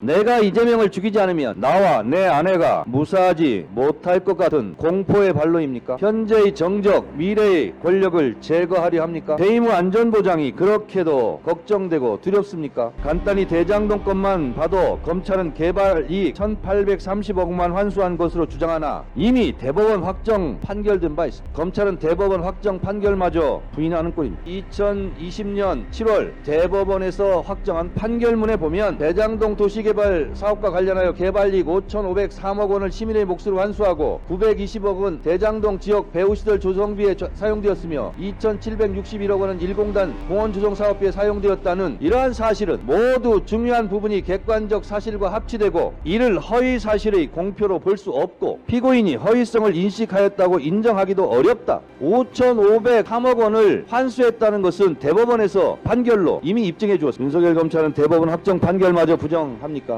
내가 이재명을 죽이지 않으면 나와 내 아내가 무사하지 못할 것 같은 공포의 발로입니까? 현재의 정적, 미래의 권력을 제거하려 합니까? 대의무 안전보장이 그렇게도 걱정되고 두렵습니까? 간단히 대장동 것만 봐도 검찰은 개발 이익 1830억만 환수한 것으로 주장하나 이미 대법원 확정 판결된 바 있습니다. 검찰은 대법원 확정 판결마저 부인하는 꼴입니다. 2020년 7월 대법원에서 확정한 판결문에 보면 대장동 도시 개발 사업과 관련하여 개발이익 5,503억 원을 시민의 몫으로 환수하고 920억 원 대장동 지역 배후시설 조성비에 저- 사용되었으며 2,761억 원은 일공단 공원 조성 사업비에 사용되었다는 이러한 사실은 모두 중요한 부분이 객관적 사실과 합치되고 이를 허위 사실의 공표로 볼 수 없고 피고인이 허위성을 인식하였다고 인정하기도 어렵다. 5,503억 원을 환수했다는 것은 대법원에서 판결로 이미 입증해 주었습니다. 윤석열 검찰은 대법원 확정 판결마저 부정합니다.